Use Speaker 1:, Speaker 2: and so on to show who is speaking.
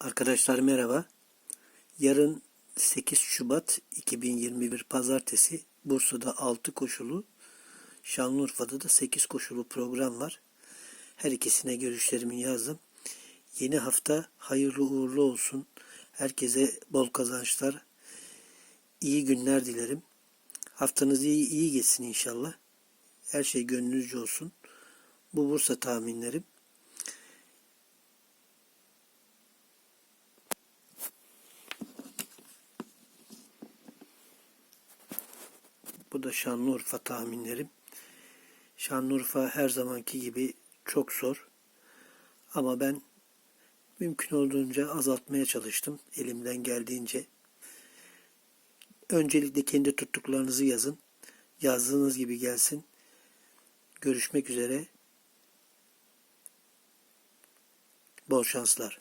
Speaker 1: Arkadaşlar merhaba. Yarın 8 Şubat 2021 Pazartesi Bursa'da 6 koşulu, Şanlıurfa'da da 8 koşulu program var. Her ikisine görüşlerimi yazdım. Yeni hafta hayırlı uğurlu olsun. Herkese bol kazançlar. İyi günler dilerim. Haftanız iyi, iyi geçsin inşallah. Her şey gönlünüzce olsun. Bu Bursa tahminlerim. Bu da Şanlıurfa tahminlerim. Şanlıurfa her zamanki gibi çok zor. Ama ben mümkün olduğunca azaltmaya çalıştım elimden geldiğince. Öncelikle kendi tuttuklarınızı yazın. Yazdığınız gibi gelsin. Görüşmek üzere. Bol şanslar.